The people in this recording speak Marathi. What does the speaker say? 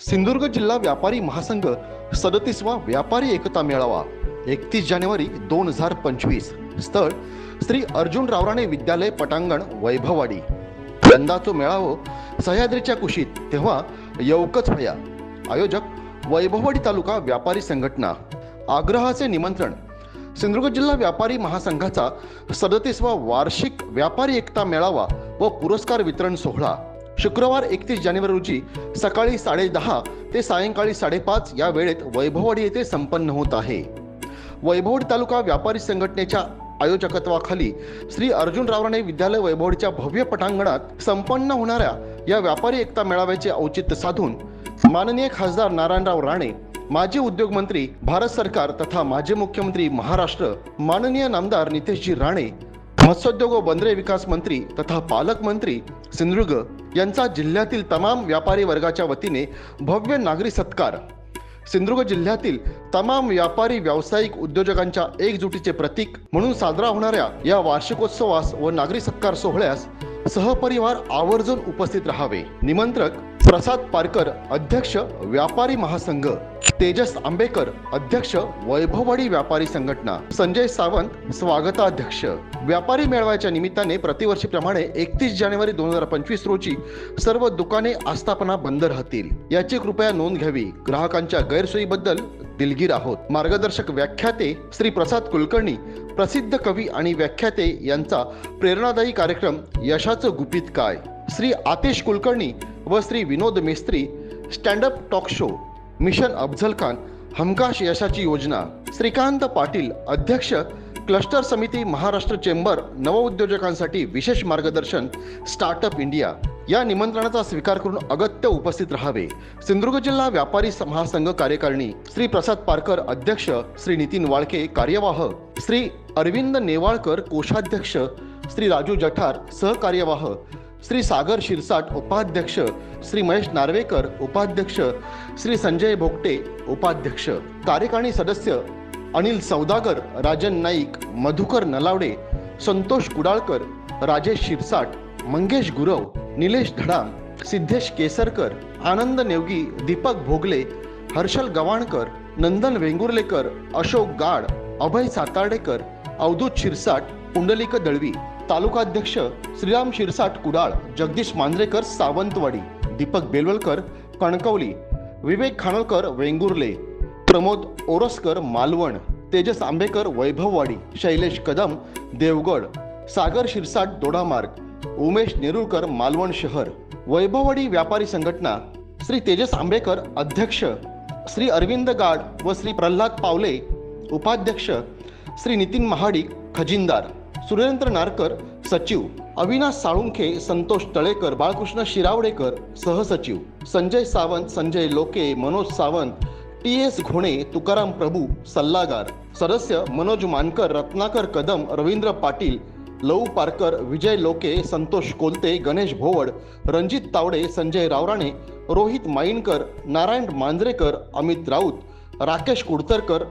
सिंधुदुर्ग जिल्हा व्यापारी महासंघ सदतीसवा व्यापारी एकता मेळावा एकतीस जानेवारी दोन हजार पंचवीस. स्थळ श्री अर्जुन रावराणे विद्यालय पटांगण वैभववाडी. यंदाचो मेळावो सह्याद्रीच्या कुशीत तेव्हा यवकच भया. आयोजक वैभववाडी तालुका व्यापारी संघटना. आग्रहाचे निमंत्रण सिंधुदुर्ग जिल्हा व्यापारी महासंघाचा सदतीसवा वार्षिक व्यापारी एकता मेळावा व पुरस्कार वितरण सोहळा. शुक्रवार एकतीस जानेवारी रोजी सकाळी साडेदहा ते सायंकाळी साडेपाच या वेळेत वैभववाडी येथे संपन्न होत आहे. वैभववाडी तालुका व्यापारी संघटनेच्या आयोजकत्वाखाली श्री अर्जुन रावराणे विद्यालय वैभवडीच्या भव्य पटांगणात संपन्न होणाऱ्या या व्यापारी एकता मेळाव्याचे औचित्य साधून माननीय खासदार नारायणराव राणे माजी उद्योगमंत्री भारत सरकार तथा माजी मुख्यमंत्री महाराष्ट्र माननीय नामदार नितेशजी राणे मत्स्योद्योग व बंदरे विकास मंत्री तथा पालकमंत्री सिंधुदुर्ग यांचा जिल्ह्यातील तमाम व्यापारी वर्गाच्या वतीने भव्य नागरी सत्कार. सिंधुदुर्ग जिल्ह्यातील तमाम व्यापारी व्यावसायिक उद्योजकांच्या एकजुटीचे प्रतीक म्हणून साजरा होणाऱ्या या वार्षिकोत्सवास व नागरी सत्कार सोहळ्यास सहपरिवार आवर्जून उपस्थित राहावे. निमंत्रक प्रसाद पारकर अध्यक्ष व्यापारी महासंघ तेजस आंबेकर अध्यक्ष वैभववाडी व्यापारी संघटना संजय सावंत स्वागताध्यक्ष. व्यापारी मेळाव्याच्या निमित्ताने प्रतिवर्षीप्रमाणे एकतीस जानेवारी दोन हजार पंचवीस रोजी सर्व दुकाने आस्थापना बंद राहतील. याची कृपया नोंद घ्यावी. ग्राहकांच्या गैरसोयीबद्दल दिलगीर आहोत. मार्गदर्शक व्याख्याते श्री प्रसाद कुलकर्णी प्रसिद्ध कवी आणि व्याख्याते यांचा प्रेरणादायी कार्यक्रम यशाचं गुपित काय? श्री आतिश कुलकर्णी व Shri Vinod Mestry standup talk show mission Afzal Khan हमखास यशाची योजना. श्रीकांत पाटील अध्यक्ष क्लस्टर समिती महाराष्ट्र चेंबर नवउद्योजकांसाठी विशेष मार्गदर्शन स्टार्टअप इंडिया. या निमंत्रणाचा स्वीकार करून अगत्य उपस्थित राहावे. सिंधुदुर्ग जिल्हा व्यापारी महासंघ कार्यकारिणी श्री प्रसाद पारकर अध्यक्ष श्री नितीन वाळके कार्यवाह श्री अरविंद नेवाळकर कोषाध्यक्ष श्री राजू जठार सहकार्यवाह श्री सागर शिरसाट उपाध्यक्ष श्री महेश नार्वेकर उपाध्यक्ष श्री संजय भोगटे उपाध्यक्ष. कार्यकारिणी सदस्य अनिल सौदागर राजन नाईक मधुकर नलावडे संतोष कुडाळकर राजेश शिरसाट मंगेश गुरव निलेश धडाम सिद्धेश केसरकर आनंद नेवगी दीपक भोगले हर्षल गवाणकर नंदन वेंगुर्लेकर अशोक गाड अभय सातार्डेकर अवधूत शिरसाट पुंडलिक दळवी. तालुकाध्यक्ष श्रीराम शिरसाट कुडाळ जगदीश मांजरेकर सावंतवाडी दीपक बेलवलकर कणकवली विवेक खानोलकर वेंगुर्ले प्रमोद ओरसकर मालवण तेजस आंबेकर वैभववाडी शैलेश कदम देवगड सागर शिरसाट दोडामार्ग उमेश नेरुळकर मालवण शहर वैभववाडी व्यापारी संघटना श्री तेजस आंबेकर अध्यक्ष श्री अरविंद गाड व श्री प्रल्हाद पावले उपाध्यक्ष श्री नितीन महाडिक खजिनदार. सुरेंद्र नारकर सचिव अविनाश साळुंखे संतोष तळेकर बाळकृष्ण शिरावडेकर सहसचिव संजय सावंत संजय लोके मनोज सावंत टी एस घोणे तुकाराम प्रभू सल्लागार सदस्य मनोज मानकर रत्नाकर कदम रवींद्र पाटील लऊ पारकर विजय लोके संतोष कोलते गणेश भोवड रणजित तावडे संजय रावराणे रोहित माईनकर नारायण मांजरेकर अमित राऊत राकेश कुडतरकर